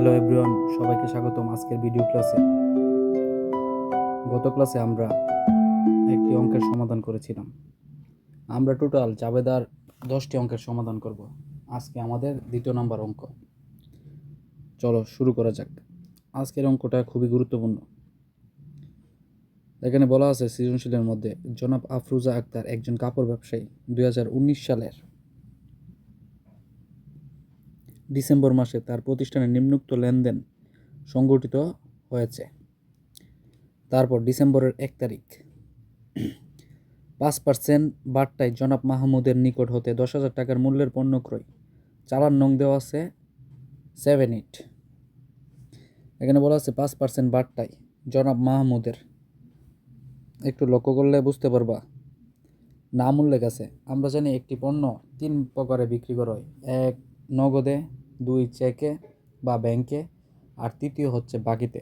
Hello everyone সবাইকে স্বাগতম আজকের ভিডিও ক্লাসে গত ক্লাসে আমরা একটি অঙ্কের সমাধান করেছিলাম। আমরা টোটাল জাবেদার দশটি অঙ্কের সমাধান করব। আজকে আমাদের দ্বিতীয় নাম্বার অঙ্ক। চলো শুরু করা যাক। আজকের অঙ্কটা খুবই গুরুত্বপূর্ণ। এখানে বলা আছে সৃজনশীলের মধ্যে জনাব আফরুজা আক্তার একজন কাপড় ব্যবসায়ী দু হাজার উনিশ সালের ডিসেম্বর মাসে তার প্রতিষ্ঠানের নিম্নুক্ত লেনদেন সংগঠিত হয়েছে। তারপর ডিসেম্বরের এক তারিখ। পাঁচ পার্সেন্ট বার্তায় জনাব মাহমুদের নিকট হতে দশ হাজার টাকার মূল্যের পণ্য ক্রয়। চালান নং দেওয়া আছে সেভেন এইট। এখানে বলা আছে পাঁচ পার্সেন্ট বার্তায় জনাব মাহমুদের। একটু লক্ষ্য করলে বুঝতে পারবা। নাম উল্লেখ আছে। আমরা জানি একটি পণ্য তিন প্রকারে বিক্রি করা হয়। এক, নগদে দুই চেকে বা ব্যাংকে আর তৃতীয় হচ্ছে বাকিতে।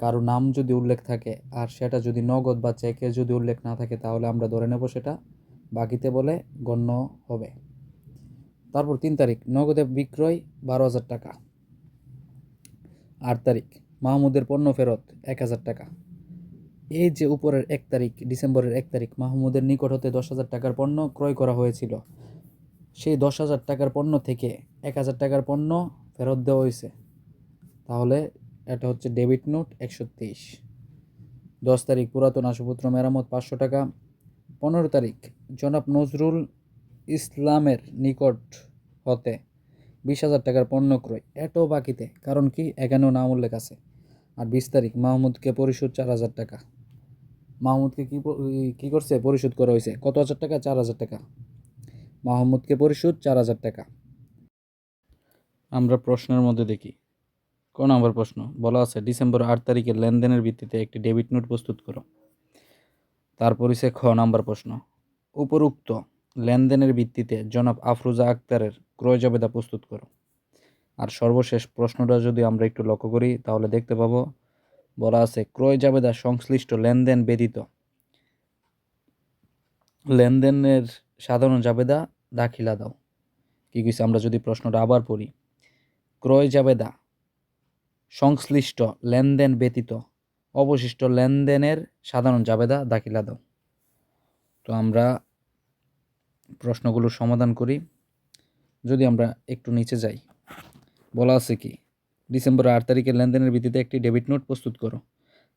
কারও নাম যদি উল্লেখ থাকে আর সেটা যদি নগদ বা চেকে যদি উল্লেখ না থাকে তাহলে আমরা ধরে নেব সেটা বাকিতে বলে গণ্য হবে। তারপর তিন তারিখ, নগদে বিক্রয় বারো হাজার টাকা। আট তারিখ, মাহমুদের পণ্য ফেরত এক হাজার টাকা। এই যে উপরের এক তারিখ, ডিসেম্বরের এক তারিখ, মাহমুদের নিকট হতে দশ হাজার টাকার পণ্য ক্রয় করা হয়েছিল। সেই দশ হাজার টাকার পণ্য থেকে এক হাজার টাকার পণ্য ফেরত দেওয়া হয়েছে। তাহলে এটা হচ্ছে ডেবিট নোট একশো তেইশ। দশ তারিখ পুরাতন আসপত্র মেরামত পাঁচশো টাকা। পনেরো তারিখ জনাব নজরুল ইসলামের নিকট হতে বিশ হাজার টাকার পণ্য ক্রয়। এটাও বাকিতে, কারণ কি? এখানেও নাম উল্লেখ আছে। আর বিশ তারিখ মাহমুদকে পরিশোধ চার হাজার টাকা। মাহমুদকে কী কী করছে? পরিশোধ করা হয়েছে। কত হাজার টাকা? চার হাজার টাকা। মাহমুদকে পরিশোধ চার হাজার টাকা। আমরা প্রশ্নের মধ্যে দেখি। ক নম্বর প্রশ্ন? বলা আছে, ডিসেম্বর আট তারিখের লেনদেনের ভিত্তিতে একটি ডেবিট নোট প্রস্তুত করো। তারপর সে খ নম্বর প্রশ্ন। উপরোক্ত লেনদেনের ভিত্তিতে জনাব আফরোজা আক্তারের ক্রয় জবেদা প্রস্তুত করো। আর সর্বশেষ প্রশ্নটা যদি আমরা একটু লক্ষ্য করি, তাহলে দেখতে পাবো, বলা আছে, ক্রয় জাবেদা সংশ্লিষ্ট লেনদেন ব্যতীত। লেনদেনের সাধারণ জাবেদা দাখিলা দাও। কী কইছে? আমরা যদি প্রশ্নটা আবার পড়ি। ক্রয় জাবেদা সংশ্লিষ্ট লেনদেন ব্যতীত অবশিষ্ট লেনদেনের সাধারণ জাবেদা দাখিলা দাও। তো আমরা প্রশ্নগুলোর সমাধান করি। যদি আমরা একটু নিচে যাই, বলা আছে কি, ডিসেম্বর আট তারিখের লেনদেনের ভিত্তিতে একটি ডেবিট নোট প্রস্তুত করো।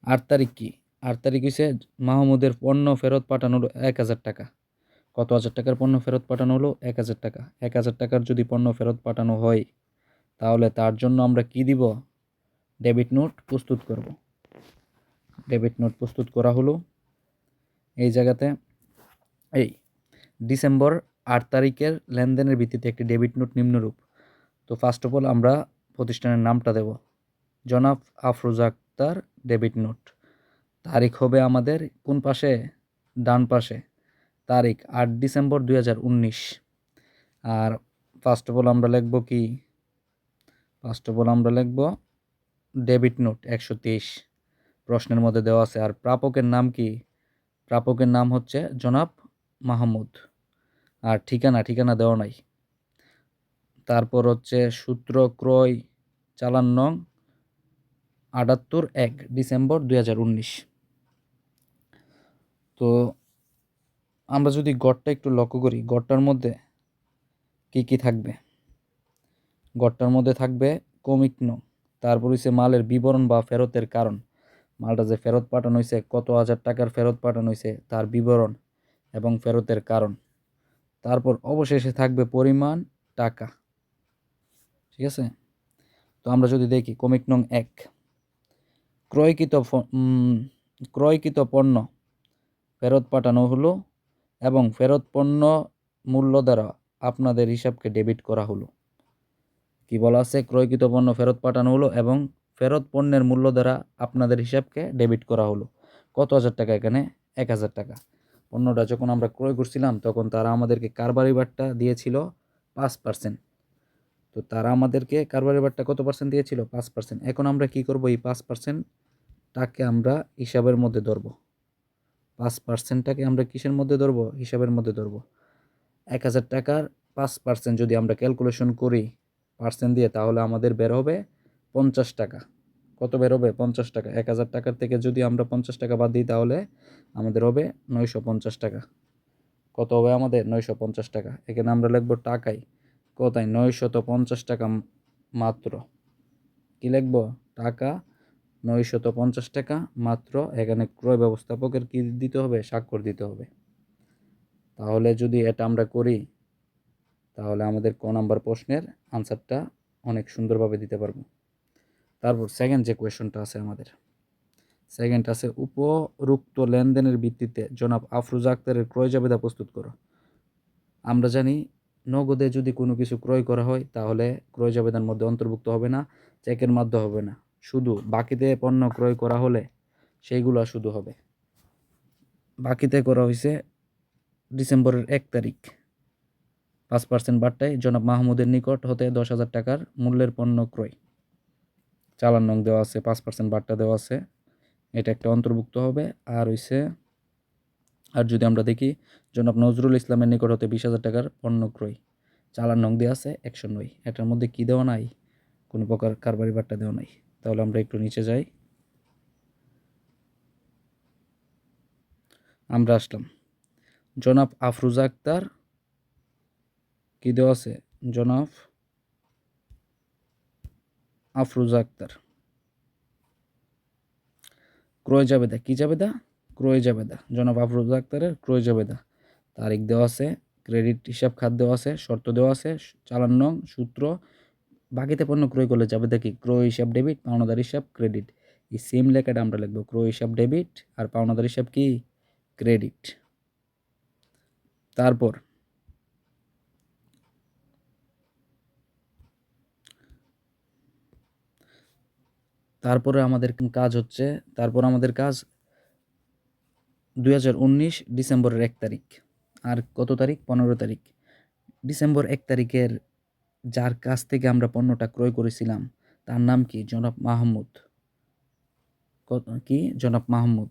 আট তারিখ কি? আট তারিখ হচ্ছে মাহমুদের পণ্য ফেরত পাঠানোর এক হাজার টাকা। কত হাজার টাকার পণ্য ফেরত পাঠানো হলো? এক হাজার টাকা। এক হাজার টাকার যদি পণ্য ফেরত পাঠানো হয়, তাহলে তার জন্য আমরা কি দিব? ডেবিট নোট প্রস্তুত করব। ডেবিট নোট প্রস্তুত করা হলো। এই জায়গাতে, এই ডিসেম্বর আট তারিখের লেনদেনের ভিত্তিতে একটি ডেবিট নোট নিম্নরূপ। তো ফার্স্ট অফ অল আমরা প্রতিষ্ঠানের নামটা দেব। জনাব আফরোজা আক্তার ডেবিট নোট। তারিখ হবে আমাদের কোন পাশে? ডান পাশে। তারিখ আট ডিসেম্বর দু হাজার উনিশ। আর ফার্স্ট অফ অল আমরা লিখব কি? ফার্স্ট অফ অল আমরা লিখব ডেবিট নোট একশো তেইশ। প্রশ্নের মধ্যে দেওয়া আছে, আর প্রাপকের নাম কি? প্রাপকের নাম হচ্ছে জনাব মাহমুদ। আর ঠিকানা ঠিকানা দেওয়া নাই। তারপর হচ্ছে সূত্র ক্রয় চালান নং আটাত্তর এক ডিসেম্বর দু হাজার উনিশ। তো আমরা যদি গড়টা একটু লক্ষ্য করি, গড়টার মধ্যে কি কি থাকবে? গড়টার মধ্যে থাকবে কমিক নং, তারপর হচ্ছে মালের বিবরণ বা ফেরতের কারণ। মালটা যে ফেরত পাঠানো হয়েছে কত হাজার টাকার ফেরত পাঠানো হয়েছে তার বিবরণ এবং ফেরতের কারণ। তারপর অবশেষে থাকবে পরিমাণ টাকা। ঠিক আছে? তো আমরা যদি দেখি কমিক নং এক, ক্রয়কৃত ক্রয়কৃত পণ্য ফেরত পাঠানো হলো এবং ফেরত পণ্য মূল্য দ্বারা আপনাদের হিসাবকে ডেবিট করা হলো। কি বলা আছে? ক্রয়কৃত পণ্য ফেরত পাঠানো হলো এবং ফেরত পণ্যের মূল্য দ্বারা আপনাদের হিসাবকে ডেবিট করা হলো। কত হাজার টাকা এখানে? এক হাজার টাকা। পণ্যটা যখন আমরা ক্রয় করছিলাম, তখন তারা আমাদেরকে কারবারি বারটা দিয়েছিল পাঁচ পার্সেন্ট। তো তারা আমাদেরকে কারবারি বারটা কত পার্সেন্ট দিয়েছিল? পাঁচ পার্সেন্ট। এখন আমরা কি করব? এই পাঁচ পার্সেন্টটাকে আমরা হিসাবের মধ্যে ধরবো। পাঁচ পার্সেন্টটাকে আমরা কিসের মধ্যে ধরবো? হিসাবের মধ্যে ধরবো। এক হাজার টাকার পাঁচ পার্সেন্ট যদি আমরা ক্যালকুলেশন করি পার্সেন্ট দিয়ে, তাহলে আমাদের বের হবে পঞ্চাশ টাকা। কত বের হবে? পঞ্চাশ টাকা। এক হাজার টাকার থেকে যদি আমরা পঞ্চাশ টাকা বাদ দিই, তাহলে আমাদের হবে নয়শো পঞ্চাশ টাকা। কত হবে আমাদের? নয়শো পঞ্চাশ টাকা। এখানে আমরা লিখব টাকায়। কোথায় নয়শত পঞ্চাশ টাকা মাত্র। কী লিখব? টাকা নয়শত পঞ্চাশ টাকা, মাত্র এখানে ক্রয় ব্যবস্থাপকের কি দিতে হবে? স্বাক্ষর দিতে হবে। তাহলে যদি এটা আমরা করি, তাহলে আমাদের ক নাম্বার প্রশ্নের আনসারটা অনেক সুন্দরভাবে দিতে পারব। তারপর সেকেন্ড যে কোয়েশনটা আছে আমাদের সেকেন্ড আছে উপরুক্ত লেনদেনের ভিত্তিতে জনাব আফরুজা আক্তারের ক্রয় জাবেদা প্রস্তুত করো। আমরা জানি নগদে যদি কোনো কিছু ক্রয় করা হয়, তাহলে ক্রয় জাবেদার মধ্যে অন্তর্ভুক্ত হবে না, চেকের মাধ্যমে হবে না। শুধু বাকিতে পণ্য ক্রয় করা হলে সেইগুলো শুধু হবে। বাকিতে করা হয়েছে ডিসেম্বরের এক তারিখ। পাঁচ পার্সেন্ট বার্তায় জনাব মাহমুদের নিকট হতে দশ হাজার টাকার মূল্যের পণ্য ক্রয়। চালান নং দেওয়া আছে, পাঁচ পার্সেন্ট বার্তা দেওয়া আছে। এটা একটা অন্তর্ভুক্ত হবে। আর হইছে, আর যদি আমরা দেখি, জনাব নজরুল ইসলামের নিকট হতে বিশ হাজার টাকার পণ্য ক্রয়। চালান নং দেওয়া আছে একশো নয়। এটার মধ্যে কী দেওয়া নাই? কোনো প্রকার কারবারি বার্তা দেওয়া নাই। তাহলে আমরা একটু নিচে যাই। আমরা আসলাম। জনাব আফরুজা আক্তার, কি দেওয়া আছে? জনাব আফরুজা আক্তার। ক্রয় জাবেদা, কি জাবেদা? ক্রয় জাবেদা। জনাব আফরুজা আক্তারের ক্রয় জাবেদা। তারিখ দেওয়া আছে, ক্রেডিট, হিসাব খাত দেওয়া আছে, শর্ত দেওয়া আছে, চালান নং, সূত্র বাকিতে পণ্য ক্রয় করলে যাবে দেখি ক্রয় হিসাব ডেবিট পাওনাদার হিসাব ক্রেডিট এই সেম লেখাটা আমরা লিখব, ক্রয় হিসাব ডেবিট আর পাওনাদার হিসাব কি? ক্রেডিট তারপর তারপরে আমাদের কাজ হচ্ছে, তারপর আমাদের কাজ দু হাজার উনিশ ডিসেম্বরের এক তারিখ। আর কত তারিখ? পনেরো তারিখ। ডিসেম্বর এক তারিখের যার কাছ থেকে আমরা পণ্যটা ক্রয় করেছিলাম, তার নাম কি? জনাব মাহমুদ। কত, কি? জনাব মাহমুদ।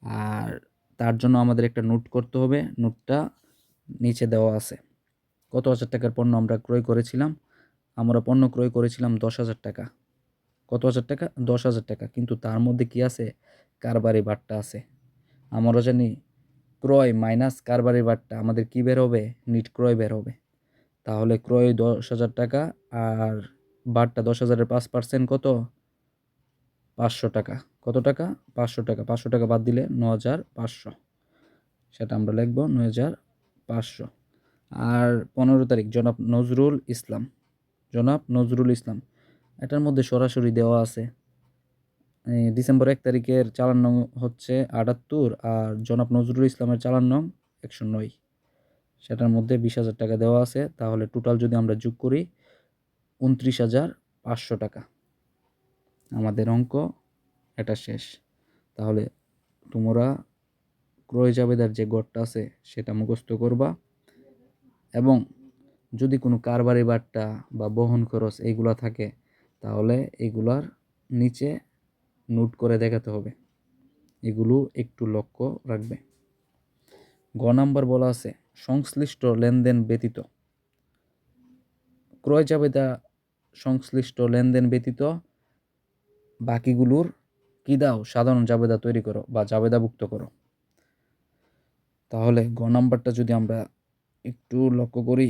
আর তার জন্য আমাদের একটা নোট করতে হবে। নোটটা নিচে দেওয়া আছে। কত হাজার টাকার পণ্য আমরা ক্রয় করেছিলাম? আমরা পণ্য ক্রয় করেছিলাম দশ হাজার টাকা। কত হাজার টাকা? দশ হাজার টাকা। কিন্তু তার মধ্যে কি আছে? কারবারি বাট্টা আছে। আমরা জানি ক্রয় মাইনাস কারবারি বাট্টা। আমাদের কি বের হবে? নিট ক্রয় বের হবে। তাহলে ক্রয় দশ হাজার টাকা আর বারটা দশ হাজারের পাঁচ পার্সেন্ট কত? পাঁচশো টাকা। কত টাকা? পাঁচশো টাকা। পাঁচশো টাকা বাদ দিলে ন হাজার পাঁচশো। সেটা আমরা লিখব ন হাজার পাঁচশো। আর পনেরো তারিখ, জনাব নজরুল ইসলাম। জনাব নজরুল ইসলাম। এটার মধ্যে সরাসরি দেওয়া আছে। ডিসেম্বর এক তারিখের চালান নং হচ্ছে আটাত্তর আর জনাব নজরুল ইসলামের চালান নং একশো নয়। সেটার মধ্যে বিশ হাজার টাকা দেওয়া আছে। তাহলে টোটাল যদি আমরা যোগ করি উনত্রিশ হাজার পাঁচশো টাকা। আমাদের অঙ্ক এটা শেষ। তাহলে তোমরা ক্রয় জাবেদার যে গড়টা আছে, সেটা মুখস্থ করবা। এবং যদি কোনো কারবারি বাট্টা বা বহন খরচ এইগুলা থাকে, তাহলে এগুলার নিচে নোট করে দেখাতে হবে। এগুলো একটু লক্ষ্য রাখবে। গ নাম্বার বলা আছে সংশ্লিষ্ট লেনদেন ব্যতীত। ক্রয় জাবেদা সংশ্লিষ্ট লেনদেন ব্যতীত, বাকিগুলোর কি দাও, সাধারণ জাবেদা তৈরি করো বা জাবেদাভুক্ত করো। তাহলে গ নাম্বারটা যদি আমরা একটু লক্ষ্য করি,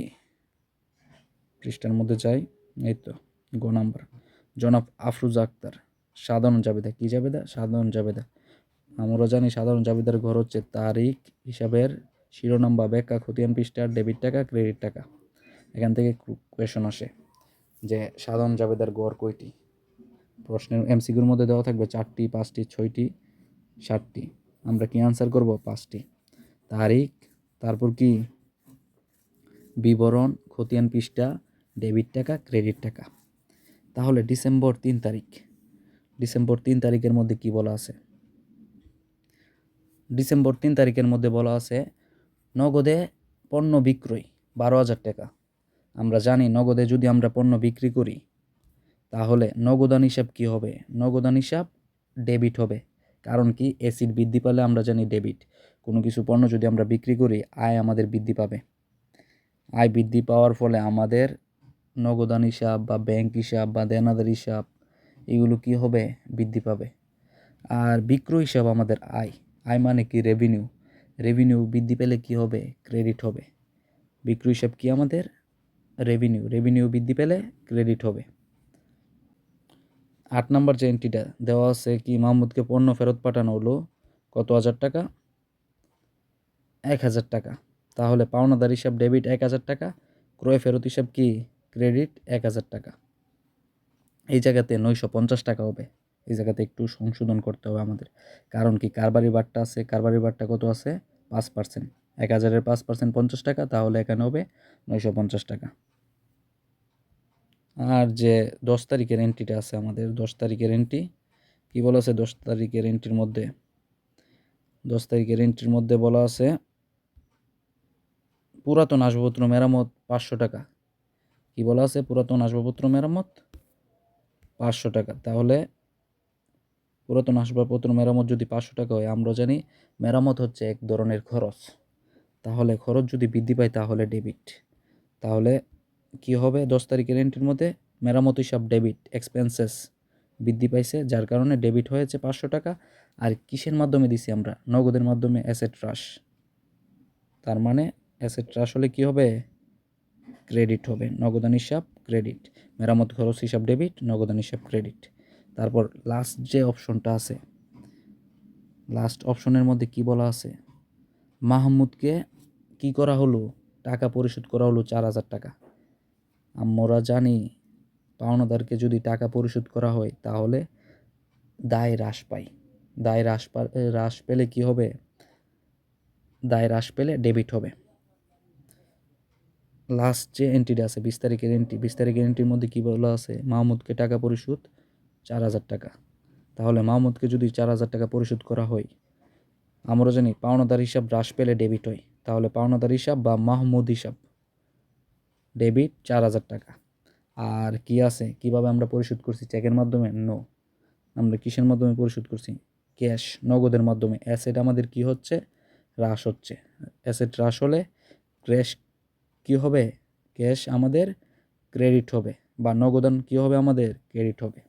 পৃষ্ঠার মধ্যে যাই, এই তো, গ নাম্বার। জনাব আফরুজা আক্তার, সাধারণ জাবেদা কী জাবেদা? সাধারণ জাবেদা। আমরা জানি সাধারণ জাবেদার ঘর হচ্ছে তারিখ, হিসাবের শিরোনাম বা ব্যাখ্যা খতিয়ান পৃষ্ঠার ডেবিট টাকা, ক্রেডিট টাকা। এখান থেকে কোয়েশন আসে যে, সাধারণ জাবেদার গড় কয়টি? প্রশ্নের এমসিকিউর মধ্যে দেওয়া থাকবে চারটি, পাঁচটি, ছয়টি, সাতটি। আমরা কি আনসার করব? পাঁচটি। তারিখ, তারপর কি? বিবরণ খতিয়ান পৃষ্ঠা, ডেবিট টাকা, ক্রেডিট টাকা। তাহলে ডিসেম্বর তিন তারিখ। ডিসেম্বর তিন তারিখের মধ্যে কি বলা আছে? ডিসেম্বর তিন তারিখের মধ্যে বলা আছে নগদে পণ্য বিক্রয়, বারো হাজার টাকা। আমরা জানি নগদে যদি আমরা পণ্য বিক্রি করি, তাহলে নগদান হিসাব কি হবে? নগদান হিসাব ডেবিট হবে। কারণ কি? অ্যাসিড বৃদ্ধি পেলে আমরা জানি ডেবিট। কোনো কিছু পণ্য যদি আমরা বিক্রি করি, আয় আমাদের বৃদ্ধি পাবে। আয় বৃদ্ধি পাওয়ার ফলে আমাদের নগদান হিসাব বা ব্যাংক হিসাব বা দেনাদার হিসাব, এগুলো কি হবে? বৃদ্ধি পাবে। আর বিক্রয় হিসাব আমাদের আয়। আয় মানে কি? রেভিনিউ রেভিনিউ বৃদ্ধি পেলে কি হবে? ক্রেডিট হবে। বিক্রয় হিসাব কি আমাদের? রেভিনিউ রেভিনিউ বৃদ্ধি পেলে ক্রেডিট হবে। আট নম্বর যে এন্ট্রিটা দেওয়া আছে কি মাহমুদকে পণ্য ফেরত পাঠানো হলো কত হাজার টাকা? এক হাজার টাকা। তাহলে পাওনাদার হিসাব ডেবিট এক হাজার টাকা, ক্রয় ফেরত হিসাব কি? ক্রেডিট এক হাজার টাকা। এই জায়গাতে নয়শো পঞ্চাশ টাকা হবে। এই জায়গাতে একটু সংশোধন করতে হবে আমাদের। কারণ কি? কারবারি বারটা আছে। কারবারি বারটা কত আছে? পাঁচ পার্সেন্ট। এক হাজারের পাঁচ পার্সেন্ট পঞ্চাশ টাকা, তাহলে এখানে হবে নয়শো পঞ্চাশ টাকা। আর যে দশ তারিখের এন্ট্রিটা আছে আমাদের, দশ তারিখের এন্ট্রি কী বলা আছে? দশ তারিখের এন্ট্রির মধ্যে। দশ তারিখের এন্ট্রির মধ্যে বলা আছে, পুরাতন আসবাবপত্র মেরামত পাঁচশো টাকা। কি বলা আছে? পুরাতন আসবাবপত্র মেরামত পাঁচশো টাকা। তাহলে পুরাতন আসবাবপত্র মেরামত যদি পাঁচশো টাকা হয়, আমরা জানি মেরামত হচ্ছে এক ধরনের খরচ। তাহলে খরচ যদি বৃদ্ধি পায়, তাহলে ডেবিট তাহলে কি হবে? দশ তারিখের এন্ট্রির মধ্যে মেরামত হিসাব ডেবিট এক্সপেন্সেস বৃদ্ধি পাইছে, যার কারণে ডেবিট হয়েছে পাঁচশো টাকা। আর কিসের মাধ্যমে দিছি আমরা? নগদের মাধ্যমে অ্যাসেট রাশ তার মানে অ্যাসেট রাশ হলে কি হবে? ক্রেডিট হবে। নগদান হিসাব ক্রেডিট মেরামত খরচ হিসাব ডেবিট নগদান হিসাব ক্রেডিট তারপর লাস্ট যে অপশনটা আছে লাস্ট অপশনের মধ্যে কি বলা আছে? মাহমুদকে কি করা হলো? টাকা পরিশোধ করা হলো চার হাজার টাকা। আমরা জানি পাওনাদারকে যদি টাকা পরিশোধ করা হয়, তাহলে দায় হ্রাস পায়। দায় হ্রাস হ্রাস পেলে কি হবে? দায় হ্রাস পেলে ডেবিট হবে। লাস্ট যে এন্ট্রিটা আছে, বিশ তারিখের এন্ট্রি তারিখের এন্ট্রির মধ্যে কী বলা আছে? মাহমুদকে টাকা পরিশোধ চার হাজার টাকা। তাহলে মাহমুদকে যদি চার হাজার টাকা পরিশোধ করা হয় আমরা জানি পাওনাদার হিসাব হ্রাস পেলে ডেবিট হয়। তাহলে পাওনাদার হিসাব বা মাহমুদ হিসাব ডেবিট চার হাজার টাকা। আর কি আছে? কীভাবে আমরা পরিশোধ করছি? চেকের মাধ্যমে? নো আমরা কিসের মাধ্যমে পরিশোধ করছি? ক্যাশ নগদের মাধ্যমে। অ্যাসেট আমাদের কি হচ্ছে? হ্রাস হচ্ছে। অ্যাসেট হ্রাস হলে ক্র্যাশ কি হবে? ক্যাশ আমাদের ক্রেডিট হবে। বা নগদান কি হবে আমাদের? ক্রেডিট হবে।